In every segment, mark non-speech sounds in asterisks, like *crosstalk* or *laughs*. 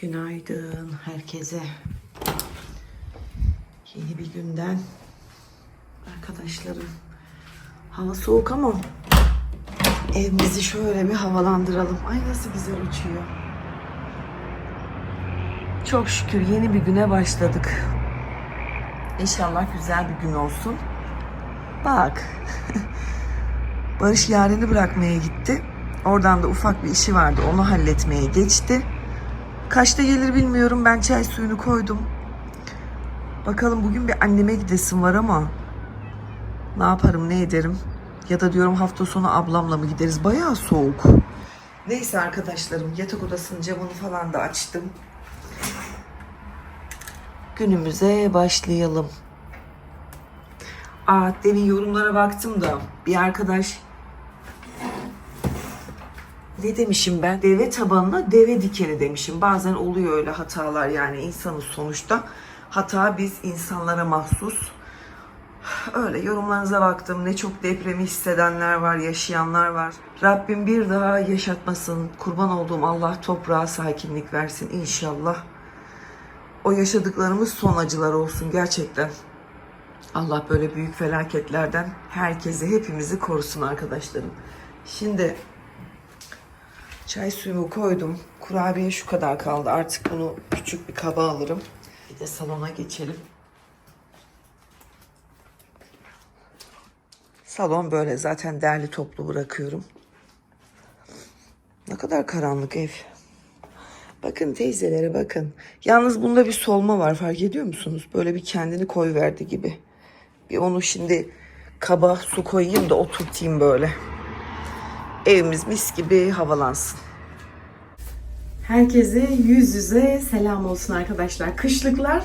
Günaydın herkese. Yeni bir günden arkadaşlarım. Hava soğuk ama evimizi şöyle bir havalandıralım. Ay nasıl güzel uçuyor. Çok şükür yeni bir güne başladık. İnşallah güzel bir gün olsun. Bak. *laughs* Barış Yaren'i bırakmaya gitti. Oradan da ufak bir işi vardı. Onu halletmeye geçti. Kaçta gelir bilmiyorum. Ben çay suyunu koydum. Bakalım bugün bir anneme gidesim var ama ne yaparım ne ederim. Ya da diyorum hafta sonu ablamla mı gideriz? Bayağı soğuk. Neyse arkadaşlarım yatak odasının camını falan da açtım. Günümüze başlayalım. Aa, demin yorumlara baktım da bir arkadaş ne demişim ben? Deve tabanına deve dikeni demişim. Bazen oluyor öyle hatalar yani insanın sonuçta. Hata biz insanlara mahsus. Öyle yorumlarınıza baktım. Ne çok depremi hissedenler var, yaşayanlar var. Rabbim bir daha yaşatmasın. Kurban olduğum Allah toprağa sakinlik versin inşallah. O yaşadıklarımız son acılar olsun gerçekten. Allah böyle büyük felaketlerden herkesi, hepimizi korusun arkadaşlarım. Şimdi çay suyumu koydum. Kurabiye şu kadar kaldı. Artık bunu küçük bir kaba alırım. Bir de salona geçelim. Salon böyle zaten derli toplu bırakıyorum. Ne kadar karanlık ev. Bakın teyzelere bakın. Yalnız bunda bir solma var fark ediyor musunuz? Böyle bir kendini koy verdi gibi. Bir onu şimdi kaba su koyayım da oturtayım böyle. Evimiz mis gibi havalansın. Herkese yüz yüze selam olsun arkadaşlar. Kışlıklar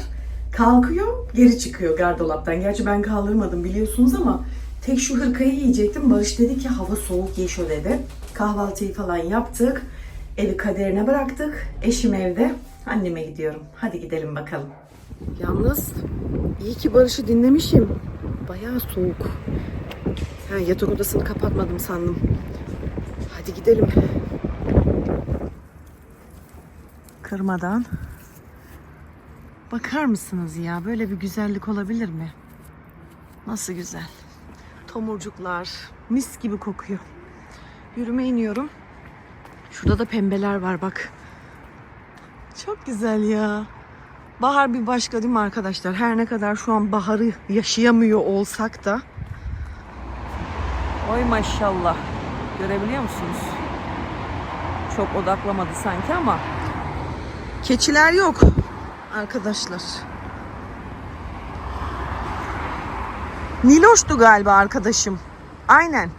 kalkıyor, geri çıkıyor gardolaptan. Gerçi ben kaldırmadım biliyorsunuz ama tek şu hırkayı giyecektim. Barış dedi ki hava soğuk şu dedi. Kahvaltıyı falan yaptık. Evi kaderine bıraktık. Eşim evde. Anneme gidiyorum. Hadi gidelim bakalım. Yalnız iyi ki Barış'ı dinlemişim. Bayağı soğuk. Ha, yatak odasını kapatmadım sandım. Hadi gidelim. kırmadan. Bakar mısınız ya? Böyle bir güzellik olabilir mi? Nasıl güzel. Tomurcuklar mis gibi kokuyor. Yürüme iniyorum. Şurada da pembeler var bak. Çok güzel ya. Bahar bir başka değil mi arkadaşlar? Her ne kadar şu an baharı yaşayamıyor olsak da. Oy maşallah. Görebiliyor musunuz? Çok odaklamadı sanki ama Keçiler yok arkadaşlar. Niloş'tu galiba arkadaşım. Aynen.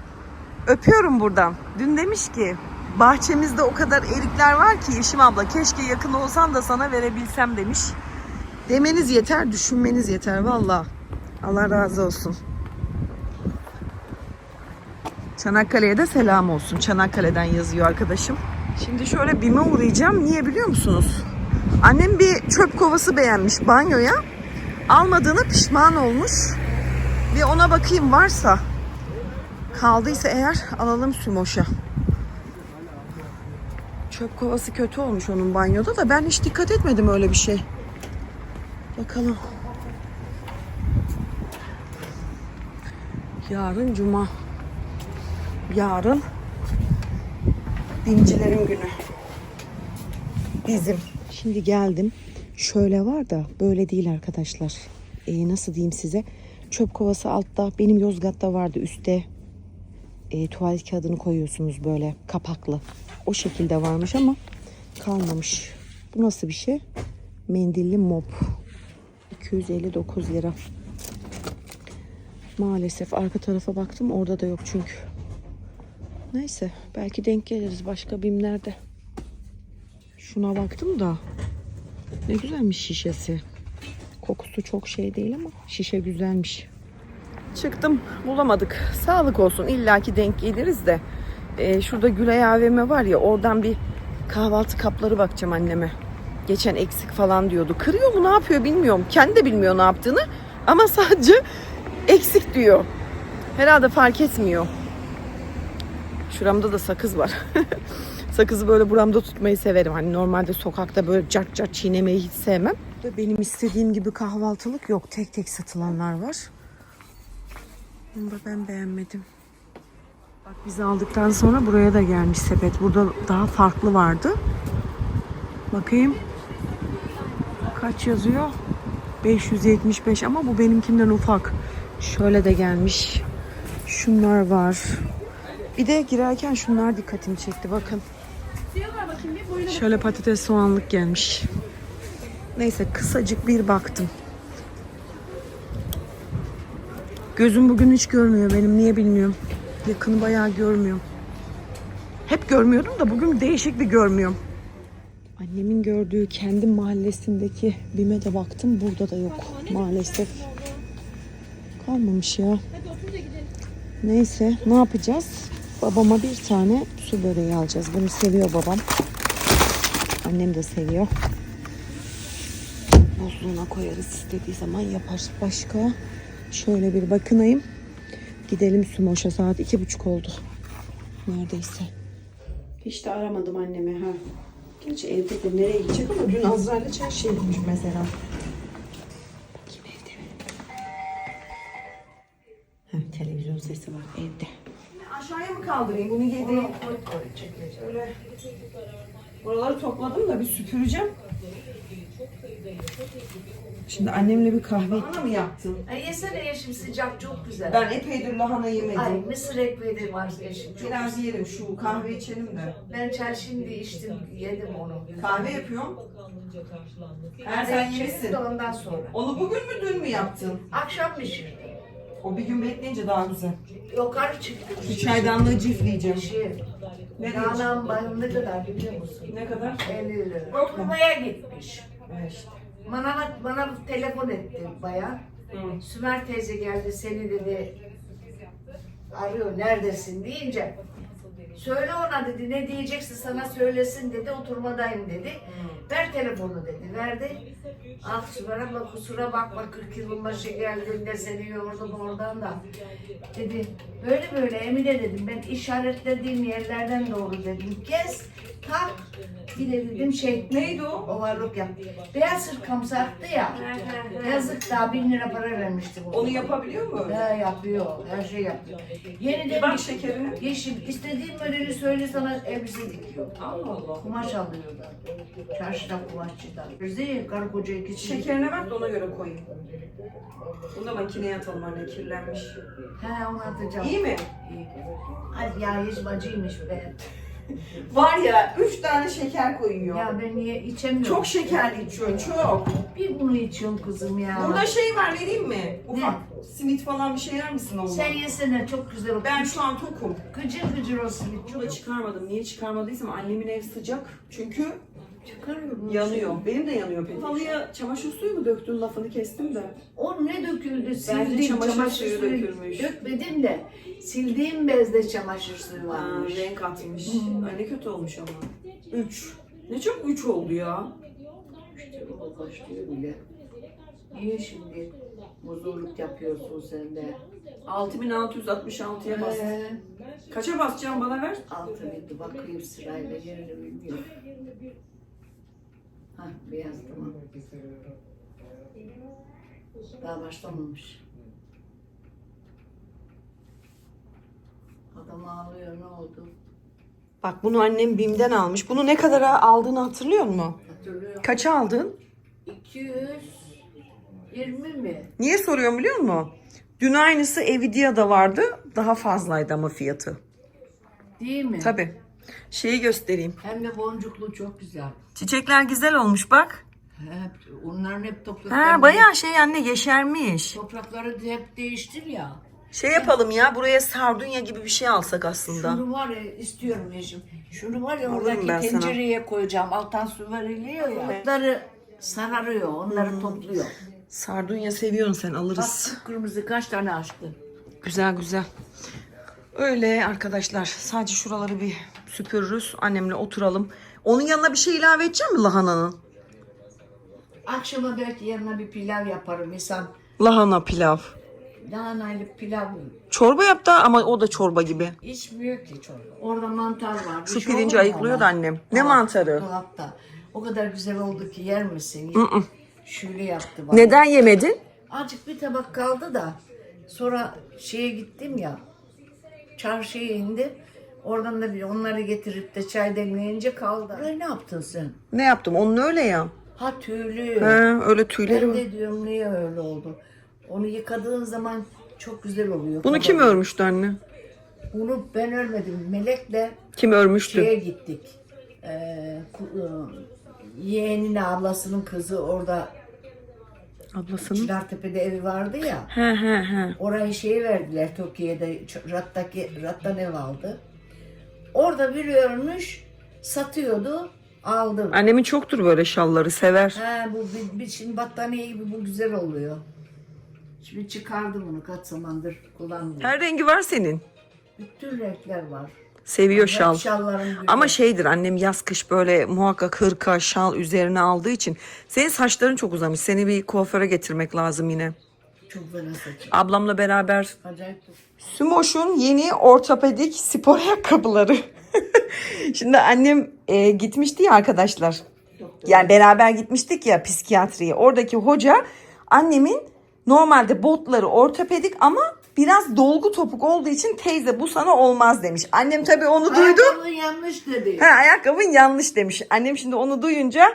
Öpüyorum buradan. Dün demiş ki bahçemizde o kadar erikler var ki Yeşim abla keşke yakın olsan da sana verebilsem demiş. Demeniz yeter, düşünmeniz yeter valla. Allah razı olsun. Çanakkale'ye de selam olsun. Çanakkale'den yazıyor arkadaşım. Şimdi şöyle BİM'e uğrayacağım. Niye biliyor musunuz? Annem bir çöp kovası beğenmiş banyoya. Almadığına pişman olmuş. Bir ona bakayım varsa. Kaldıysa eğer alalım Sümoş'a. Çöp kovası kötü olmuş onun banyoda da ben hiç dikkat etmedim öyle bir şey. Bakalım. Yarın cuma. Yarın dincilerin günü. Bizim. Şimdi geldim. Şöyle var da böyle değil arkadaşlar. Ee, nasıl diyeyim size? Çöp kovası altta. Benim Yozgat'ta vardı üstte. E, tuvalet kağıdını koyuyorsunuz böyle kapaklı. O şekilde varmış ama kalmamış. Bu nasıl bir şey? Mendilli mop. 259 lira. Maalesef arka tarafa baktım orada da yok çünkü. Neyse belki denk geliriz başka bimlerde. Şuna baktım da ne güzelmiş şişesi. Kokusu çok şey değil ama şişe güzelmiş. Çıktım bulamadık. Sağlık olsun illaki denk geliriz de. Ee, şurada Gülay AVM var ya oradan bir kahvaltı kapları bakacağım anneme. Geçen eksik falan diyordu. Kırıyor mu ne yapıyor bilmiyorum. Kendi de bilmiyor ne yaptığını. Ama *laughs* sadece eksik diyor. Herhalde fark etmiyor. Şuramda da sakız var. *laughs* Sakızı böyle buramda tutmayı severim. Hani normalde sokakta böyle cart cart çiğnemeyi hiç sevmem. Benim istediğim gibi kahvaltılık yok. Tek tek satılanlar var. Bunu da ben beğenmedim. Bak biz aldıktan sonra buraya da gelmiş sepet. Burada daha farklı vardı. Bakayım. Kaç yazıyor? 575 ama bu benimkinden ufak. Şöyle de gelmiş. Şunlar var. Bir de girerken şunlar dikkatimi çekti bakın. Şöyle patates soğanlık gelmiş. Neyse kısacık bir baktım. Gözüm bugün hiç görmüyor benim niye bilmiyorum. Yakını bayağı görmüyorum. Hep görmüyordum da bugün değişik bir görmüyorum. Annemin gördüğü kendi mahallesindeki BİM'e de baktım. Burada da yok maalesef. Kalmamış ya. Neyse ne yapacağız? Babama bir tane su böreği alacağız. Bunu seviyor babam. Annem de seviyor. Buzluğuna koyarız istediği zaman yapar. Başka şöyle bir bakınayım. Gidelim Sumoş'a saat iki buçuk oldu. Neredeyse. Hiç de aramadım annemi ha. Gerçi evde de nereye gidecek ama dün Azra'yla çarşıya gitmiş mesela. Kaldırayım bunu? Şöyle buraları topladım da bir süpüreceğim. Şimdi annemle bir kahve Lahana mı yaptın? Ay yesene yeşim sıcak çok güzel. Ben epeydir lahana yemedim. Ay mısır ekmeği de var yeşim çok Biraz yiyelim şu kahve içelim de. Ben çay şimdi içtim yedim onu. Kahve yapıyorum. Her Ben sen yemişsin. ondan sonra. Onu bugün mü dün mü yaptın? Akşam pişirdim. O bir gün bekleyince daha güzel. Yukarı çıktım. Bir çaydanlığı cifleyeceğim. Şey, Ne Canan bayım ne kadar biliyor musun? Ne kadar? 50 lira. Okumaya gitmiş. Evet işte. Bana, bana telefon etti bayan. Hı. Sümer teyze geldi seni dedi arıyor neredesin deyince söyle ona dedi ne diyeceksin sana söylesin dedi oturmadayım dedi. Ver telefonu dedi verdi. Ah Sümer abla kusura bakma 40 yılın başı geldiğinde seni yordum oradan da. Dedi böyle böyle Emine dedim ben işaretlediğim yerlerden doğru dedim kes tak dedim şey Neydi o? Ovarlık yap. Beyaz hırkam sarktı ya. Yazık daha bin lira para vermiştim. Onu yapabiliyor mu? He yapıyor. Her şey yapıyor. Yeni de Bak şekerine. Yeşim istediğin modeli söyle sana elbise dikiyor. Allah Allah. Kumaş alıyor da. Çarşıdan kumaşçıdan. Bizi karı koca ikisi. Şekerine ver de ona göre koyayım. Bunu da makineye atalım anne kirlenmiş. He onu atacağım. İyi mi? İyi. Ay ya hiç acıymış be. *laughs* Var ya üç tane şeker koyuyor. Ya ben niye içemiyorum? Çok şekerli içiyorsun çok. Bir bunu içiyorum kızım ya. Burada şey var vereyim mi? Ufak simit falan bir şey yer misin oğlum? Sen yesene çok güzel olur. Ben şu an tokum. Gıcır gıcır olsun. Bunu da çıkarmadım. Niye çıkarmadıysam annemin ev sıcak. Çünkü Çıkarıyorum. yanıyor. Benim de yanıyor peki. Halıya çamaşır suyu mu döktün lafını kestim de. O ne döküldü? Bence Sildiğim çamaşır suyu dökülmüş. Dökmedim de sildiğim bezde çamaşır suyu Aa, varmış. renk atmış. Ay ne kötü olmuş ama. Üç. Ne çok üç oldu ya. İşte o başlıyor bile. Niye şimdi muzurluk yapıyorsun sen de? 6666'ya bas. Ee, Kaça basacağım bana ver. altı bitti bakayım sırayla yerini bilmiyorum. Hah beyaz tamam. Daha başlamamış. Adam ağlıyor ne oldu? Bak bunu annem BİM'den almış. Bunu ne kadara aldığını hatırlıyor musun? Hatırlıyor. Kaça aldın? 220 mi? Niye soruyorum biliyor musun? Dün aynısı Evidia'da vardı. Daha fazlaydı ama fiyatı. Değil mi? Tabii. Şeyi göstereyim. Hem de boncuklu çok güzel. Çiçekler güzel olmuş bak. Hep, onların hep toprakları, Ha bayağı şey anne yeşermiş. toprakları hep değiştir ya. Şey yapalım ya buraya sardunya gibi bir şey alsak aslında. Şunu var ya istiyorum eşim. Şunu var ya oradaki ben sana. tencereye koyacağım. Alttan su veriliyor ya. Onları sararıyor, onları Hmm. topluyor. Sardunya seviyorsun sen Bak alırız. kırmızı kaç tane açtı. Güzel güzel. Öyle arkadaşlar sadece şuraları bir süpürürüz. Annemle oturalım. Onun yanına bir şey ilave edeceğim mi lahananın? Akşama belki yanına bir pilav yaparım insan. Lahana pilav. lahanaylı pilav Çorba yaptı ama o da çorba gibi. içmiyor ki çorba. Orada mantar var. Şu Bir şey pirinci ayıklıyor da annem. Ne Dolap- mantarı? Dolapta. O kadar güzel oldu ki yer misin? Şöyle yaptı bana. Neden yemedin? Azıcık bir tabak kaldı da sonra şeye gittim ya çarşıya indim. Oradan da bir onları getirip de çay demleyince kaldı. Burayı ne yaptın sen? Ne yaptım? Onun öyle ya. Ha tüylü. He, öyle tüyleri Ben var. de diyorum niye öyle oldu. Onu yıkadığın zaman çok güzel oluyor. Bunu kim Kabarık. örmüştü anne? Bunu ben örmedim. Melek'le Kim örmüştü? şeye gittik. Ee, ku- ıı, yeğenin ablasının kızı orada Ablasının. Çınartepe'de evi vardı ya. He he he. Orayı şey verdiler Türkiye'de Rat'taki Rat'tan ev aldı. Orada bir örmüş satıyordu aldım. Annemin çoktur böyle şalları sever. Ha bu bir, bir şimdi battaniye gibi bu güzel oluyor. Şimdi çıkardım bunu kaç zamandır kullanmıyorum. Her rengi var senin. Bütün renkler var. Seviyor şal. Ama şeydir annem yaz kış böyle muhakkak hırka şal üzerine aldığı için. Senin saçların çok uzamış. Seni bir kuaföre getirmek lazım yine. çok fena saçım. Ablamla beraber Acayip. Sümoş'un yeni ortopedik spor *laughs* ayakkabıları. *laughs* Şimdi annem e, gitmişti ya arkadaşlar. Yani beraber gitmiştik ya psikiyatriye. Oradaki hoca annemin normalde botları ortopedik ama biraz dolgu topuk olduğu için teyze bu sana olmaz demiş. Annem tabii onu duydu. Ayakkabın yanlış dedi. Ha, ayakkabın yanlış demiş. Annem şimdi onu duyunca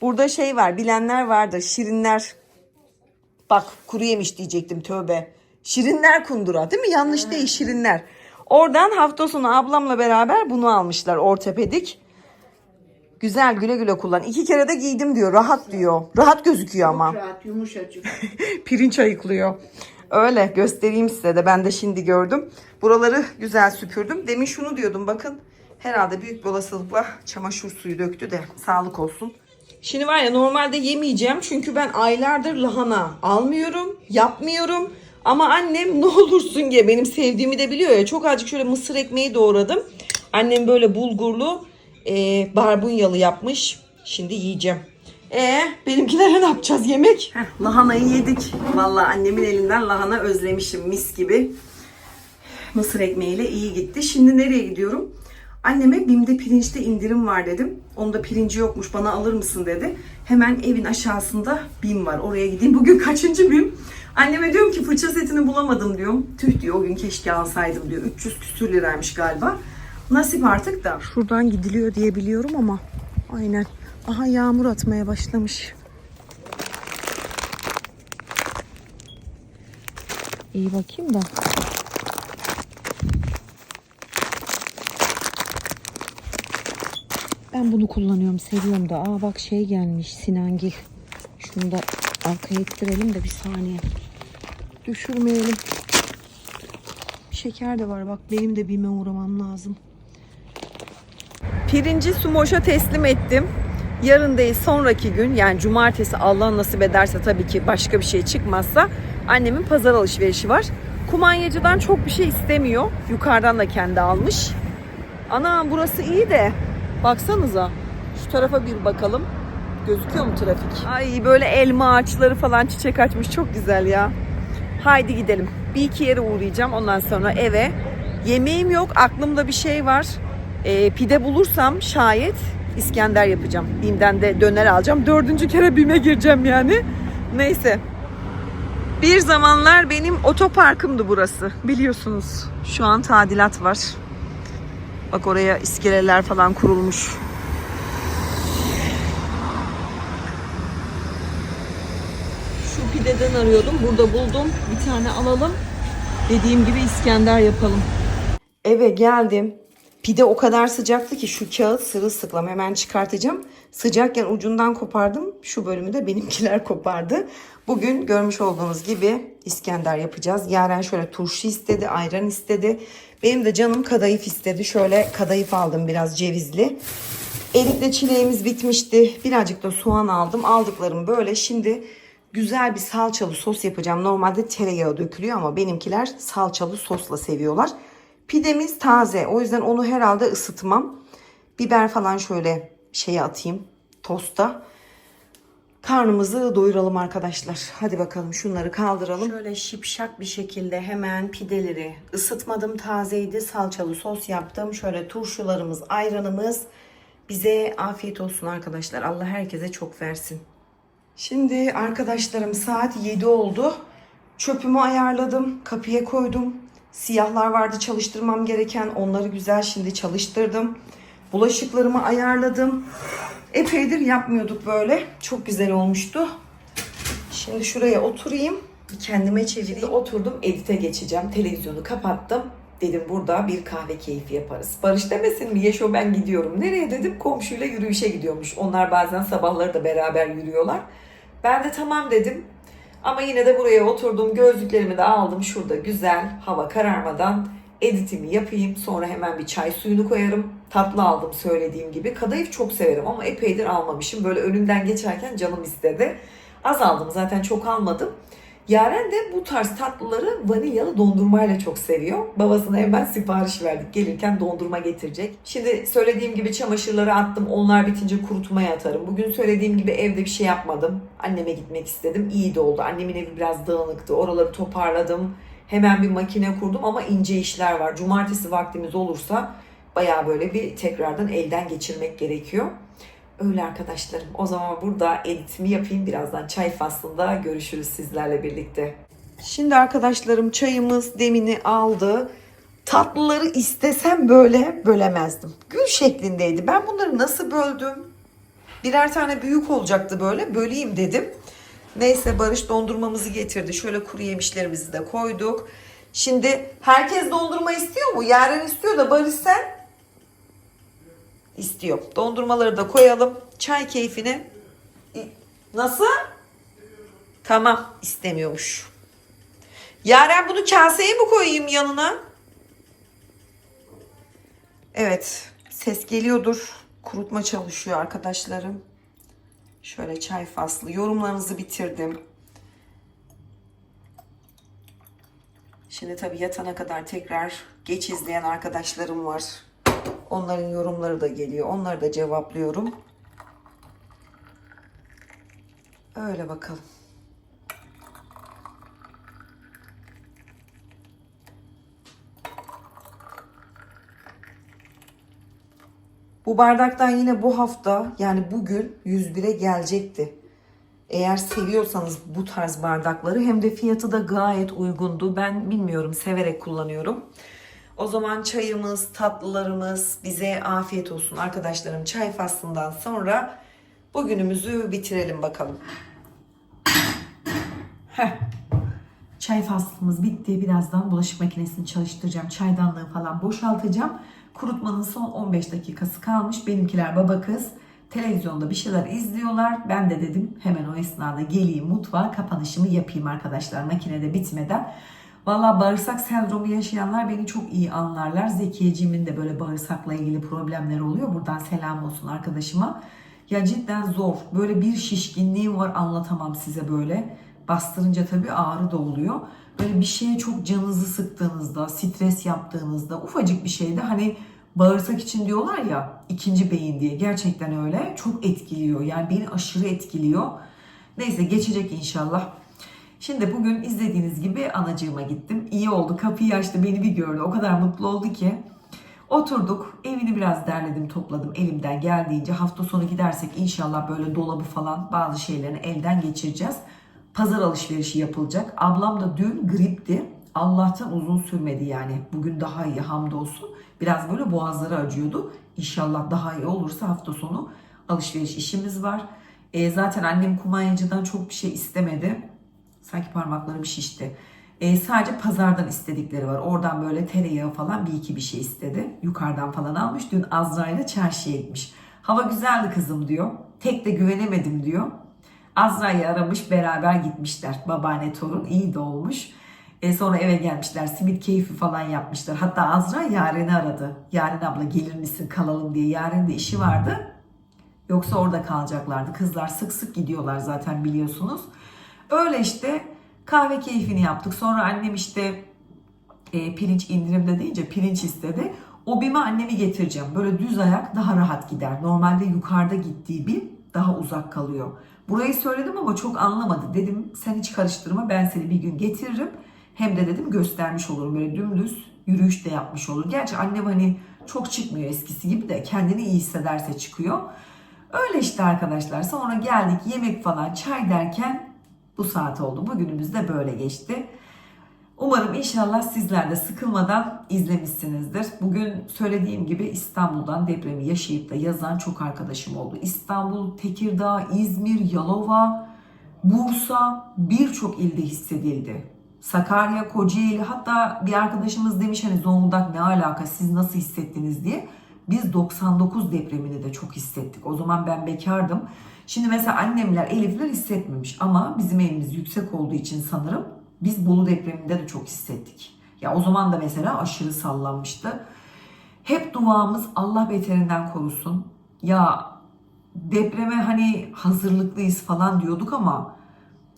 burada şey var bilenler vardır şirinler. Bak kuru yemiş diyecektim tövbe. Şirinler kundura değil mi? Yanlış değil şirinler. Oradan hafta sonu ablamla beraber bunu almışlar ortopedik. Güzel güle güle kullan. İki kere de giydim diyor. Rahat diyor. Rahat gözüküyor ama. Rahat yumuşacık. *laughs* Pirinç ayıklıyor. Öyle göstereyim size de ben de şimdi gördüm. Buraları güzel süpürdüm. Demin şunu diyordum bakın. Herhalde büyük bir olasılıkla çamaşır suyu döktü de sağlık olsun. Şimdi var ya normalde yemeyeceğim çünkü ben aylardır lahana almıyorum, yapmıyorum. Ama annem *laughs* ne olursun ye benim sevdiğimi de biliyor ya. Çok azıcık şöyle mısır ekmeği doğradım. Annem böyle bulgurlu e, barbunyalı yapmış. Şimdi yiyeceğim. E benimkilere ne yapacağız yemek? lahanayı yedik. Vallahi annemin elinden lahana özlemişim mis gibi. Mısır ekmeğiyle iyi gitti. Şimdi nereye gidiyorum? Anneme BİM'de pirinçte indirim var dedim. Onda pirinci yokmuş bana alır mısın dedi. Hemen evin aşağısında BİM var. Oraya gideyim. Bugün kaçıncı BİM? Anneme diyorum ki fırça setini bulamadım diyorum. Tüh diyor o gün keşke alsaydım diyor. 300 küsür liraymış galiba. Nasip artık da. Şuradan gidiliyor diye biliyorum ama aynen. Aha yağmur atmaya başlamış. İyi bakayım da. Ben bunu kullanıyorum, seviyorum da. Aa bak şey gelmiş Sinangil. Şunu da arkaya ittirelim de bir saniye. Düşürmeyelim. Şeker de var bak benim de bime uğramam lazım. Pirinci Sumoş'a teslim ettim. Yarın değil sonraki gün yani cumartesi Allah nasip ederse tabii ki başka bir şey çıkmazsa annemin pazar alışverişi var. Kumanyacıdan çok bir şey istemiyor. Yukarıdan da kendi almış. Ana burası iyi de baksanıza şu tarafa bir bakalım. Gözüküyor mu trafik? Ay böyle elma ağaçları falan çiçek açmış çok güzel ya. Haydi gidelim. Bir iki yere uğrayacağım ondan sonra eve. Yemeğim yok aklımda bir şey var. Ee, pide bulursam şayet İskender yapacağım. Bim'den de döner alacağım. Dördüncü kere Bim'e gireceğim yani. Neyse. Bir zamanlar benim otoparkımdı burası. Biliyorsunuz şu an tadilat var. Bak oraya iskeleler falan kurulmuş. Şu pideden arıyordum. Burada buldum. Bir tane alalım. Dediğim gibi İskender yapalım. Eve geldim. Pide o kadar sıcaktı ki şu kağıt sırılsıklam hemen çıkartacağım. Sıcakken ucundan kopardım. Şu bölümü de benimkiler *laughs* kopardı. Bugün görmüş olduğunuz gibi İskender yapacağız. Yaren şöyle turşu istedi, ayran istedi. Benim de canım kadayıf istedi. Şöyle kadayıf aldım biraz cevizli. Erikle çileğimiz bitmişti. Birazcık da soğan aldım. Aldıklarım böyle. Şimdi güzel bir salçalı sos yapacağım. Normalde tereyağı dökülüyor ama benimkiler salçalı sosla seviyorlar. Pidemiz taze. O yüzden onu herhalde ısıtmam. Biber falan şöyle şeye atayım. Tosta. karnımızı doyuralım arkadaşlar. Hadi bakalım şunları kaldıralım. Şöyle şipşak bir şekilde hemen pideleri ısıtmadım. Tazeydi. Salçalı sos yaptım. Şöyle turşularımız, ayranımız. Bize afiyet olsun arkadaşlar. Allah herkese çok versin. Şimdi arkadaşlarım saat 7 oldu. Çöpümü ayarladım. Kapıya koydum. Siyahlar vardı çalıştırmam gereken. Onları güzel şimdi çalıştırdım. Bulaşıklarımı ayarladım. Epeydir yapmıyorduk böyle. Çok güzel olmuştu. Şimdi şuraya oturayım. Kendime çevireyim. oturdum edite geçeceğim. Televizyonu kapattım. Dedim burada bir kahve keyfi yaparız. Barış demesin mi? Yeşo ben gidiyorum. Nereye dedim? Komşuyla yürüyüşe gidiyormuş. Onlar bazen sabahları da beraber yürüyorlar. Ben de tamam dedim. Ama yine de buraya oturdum. Gözlüklerimi de aldım. Şurada güzel hava kararmadan editimi yapayım. Sonra hemen bir çay suyunu koyarım. Tatlı aldım söylediğim gibi. Kadayıf çok severim ama epeydir almamışım. Böyle önünden geçerken canım istedi. Az aldım zaten çok almadım. Yaren de bu tarz tatlıları vanilyalı dondurmayla çok seviyor. Babasına hemen sipariş verdik. Gelirken dondurma getirecek. Şimdi söylediğim gibi çamaşırları attım. Onlar bitince kurutmaya atarım. Bugün söylediğim gibi evde bir şey yapmadım. Anneme gitmek istedim. İyi de oldu. Annemin evi biraz dağınıktı. Oraları toparladım. Hemen bir makine kurdum ama ince işler var. Cumartesi vaktimiz olursa bayağı böyle bir tekrardan elden geçirmek gerekiyor. Öyle arkadaşlarım. O zaman burada editimi yapayım. Birazdan çay faslında görüşürüz sizlerle birlikte. Şimdi arkadaşlarım çayımız demini aldı. Tatlıları istesem böyle bölemezdim. Gül şeklindeydi. Ben bunları nasıl böldüm? Birer tane büyük olacaktı böyle. Böleyim dedim. Neyse Barış dondurmamızı getirdi. Şöyle kuru yemişlerimizi de koyduk. Şimdi herkes dondurma istiyor mu? Yaren istiyor da Barış sen? İstiyor. Dondurmaları da koyalım. Çay keyfini. Nasıl? Tamam istemiyormuş. Yaren bunu kaseye mi koyayım yanına? Evet ses geliyordur. Kurutma çalışıyor arkadaşlarım. Şöyle çay faslı. Yorumlarınızı bitirdim. Şimdi tabii yatana kadar tekrar geç izleyen arkadaşlarım var. Onların yorumları da geliyor. Onları da cevaplıyorum. Öyle bakalım. Bu bardaktan yine bu hafta yani bugün 101'e gelecekti. Eğer seviyorsanız bu tarz bardakları hem de fiyatı da gayet uygundu. Ben bilmiyorum severek kullanıyorum. O zaman çayımız, tatlılarımız bize afiyet olsun arkadaşlarım. Çay faslından sonra bugünümüzü bitirelim bakalım. Heh. Çay faslımız bitti. Birazdan bulaşık makinesini çalıştıracağım. Çaydanlığı falan boşaltacağım. Kurutmanın son 15 dakikası kalmış. Benimkiler baba kız televizyonda bir şeyler izliyorlar. Ben de dedim hemen o esnada geleyim mutfağa kapanışımı yapayım arkadaşlar makinede bitmeden. Valla bağırsak sendromu yaşayanlar beni çok iyi anlarlar. Zekiyeciğimin de böyle bağırsakla ilgili problemleri oluyor. Buradan selam olsun arkadaşıma. Ya cidden zor. Böyle bir şişkinliğim var anlatamam size böyle. Bastırınca tabii ağrı da oluyor. Böyle bir şeye çok canınızı sıktığınızda, stres yaptığınızda, ufacık bir şeyde hani bağırsak için diyorlar ya ikinci beyin diye. Gerçekten öyle. Çok etkiliyor. Yani beni aşırı etkiliyor. Neyse geçecek inşallah. Şimdi bugün izlediğiniz gibi anacığıma gittim. İyi oldu. Kapıyı açtı, beni bir gördü. O kadar mutlu oldu ki. Oturduk. Evini biraz derledim, topladım elimden geldiğince. Hafta sonu gidersek inşallah böyle dolabı falan bazı şeylerini elden geçireceğiz. Pazar alışverişi yapılacak. Ablam da dün gripti. Allah'tan uzun sürmedi yani. Bugün daha iyi hamdolsun. Biraz böyle boğazları acıyordu. İnşallah daha iyi olursa hafta sonu alışveriş işimiz var. E, zaten annem kumanyacıdan çok bir şey istemedi. Sanki parmaklarım şişti. E, sadece pazardan istedikleri var. Oradan böyle tereyağı falan bir iki bir şey istedi. Yukarıdan falan almış. Dün Azra ile çarşıya gitmiş. Hava güzeldi kızım diyor. Tek de güvenemedim diyor. Azra'yı aramış beraber gitmişler. Babaanne torun iyi de olmuş. E, sonra eve gelmişler. Simit keyfi falan yapmışlar. Hatta Azra Yaren'i aradı. Yaren abla gelir misin kalalım diye. Yaren'in de işi vardı. Yoksa orada kalacaklardı. Kızlar sık sık gidiyorlar zaten biliyorsunuz. Öyle işte kahve keyfini yaptık. Sonra annem işte e, pirinç indirimde deyince pirinç istedi. O bime annemi getireceğim. Böyle düz ayak daha rahat gider. Normalde yukarıda gittiği bim daha uzak kalıyor. Burayı söyledim ama çok anlamadı. Dedim sen hiç karıştırma ben seni bir gün getiririm. Hem de dedim göstermiş olurum böyle dümdüz yürüyüş de yapmış olur. Gerçi annem hani çok çıkmıyor eskisi gibi de kendini iyi hissederse çıkıyor. Öyle işte arkadaşlar. Sonra geldik yemek falan çay derken bu saat oldu. Bugünümüz de böyle geçti. Umarım inşallah sizler de sıkılmadan izlemişsinizdir. Bugün söylediğim gibi İstanbul'dan depremi yaşayıp da yazan çok arkadaşım oldu. İstanbul, Tekirdağ, İzmir, Yalova, Bursa birçok ilde hissedildi. Sakarya, Kocaeli hatta bir arkadaşımız demiş hani Zonguldak ne alaka siz nasıl hissettiniz diye. Biz 99 depremini de çok hissettik. O zaman ben bekardım. Şimdi mesela annemler, Elifler hissetmemiş ama bizim evimiz yüksek olduğu için sanırım biz Bolu depreminde de çok hissettik. Ya o zaman da mesela aşırı sallanmıştı. Hep duamız Allah beterinden korusun. Ya depreme hani hazırlıklıyız falan diyorduk ama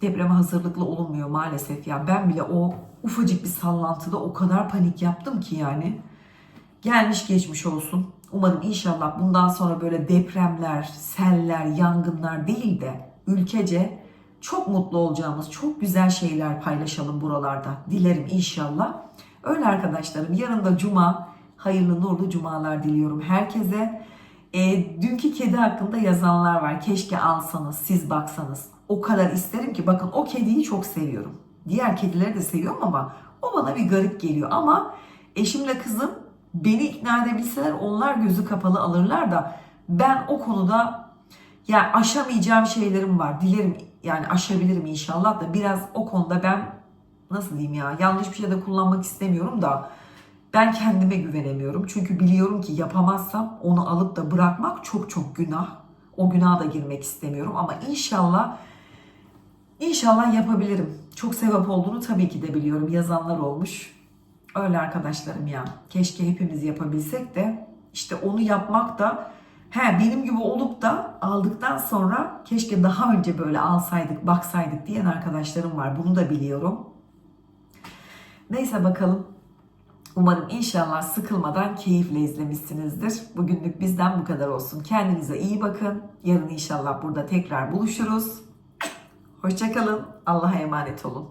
depreme hazırlıklı olunmuyor maalesef ya. Ben bile o ufacık bir sallantıda o kadar panik yaptım ki yani. Gelmiş geçmiş olsun. Umarım inşallah bundan sonra böyle depremler, seller, yangınlar değil de ülkece çok mutlu olacağımız, çok güzel şeyler paylaşalım buralarda. Dilerim inşallah. Öyle arkadaşlarım. Yarın da cuma. Hayırlı nurlu cumalar diliyorum herkese. E, dünkü kedi hakkında yazanlar var. Keşke alsanız, siz baksanız. O kadar isterim ki bakın o kediyi çok seviyorum. Diğer kedileri de seviyorum ama o bana bir garip geliyor. Ama eşimle kızım beni ikna edebilseler onlar gözü kapalı alırlar da ben o konuda yani aşamayacağım şeylerim var. Dilerim yani aşabilirim inşallah da biraz o konuda ben nasıl diyeyim ya yanlış bir şey de kullanmak istemiyorum da ben kendime güvenemiyorum. Çünkü biliyorum ki yapamazsam onu alıp da bırakmak çok çok günah. O günaha da girmek istemiyorum ama inşallah inşallah yapabilirim. Çok sevap olduğunu tabii ki de biliyorum. Yazanlar olmuş. Öyle arkadaşlarım ya. Keşke hepimiz yapabilsek de işte onu yapmak da he benim gibi olup da aldıktan sonra keşke daha önce böyle alsaydık, baksaydık diyen arkadaşlarım var. Bunu da biliyorum. Neyse bakalım. Umarım inşallah sıkılmadan keyifle izlemişsinizdir. Bugünlük bizden bu kadar olsun. Kendinize iyi bakın. Yarın inşallah burada tekrar buluşuruz. Hoşçakalın. Allah'a emanet olun.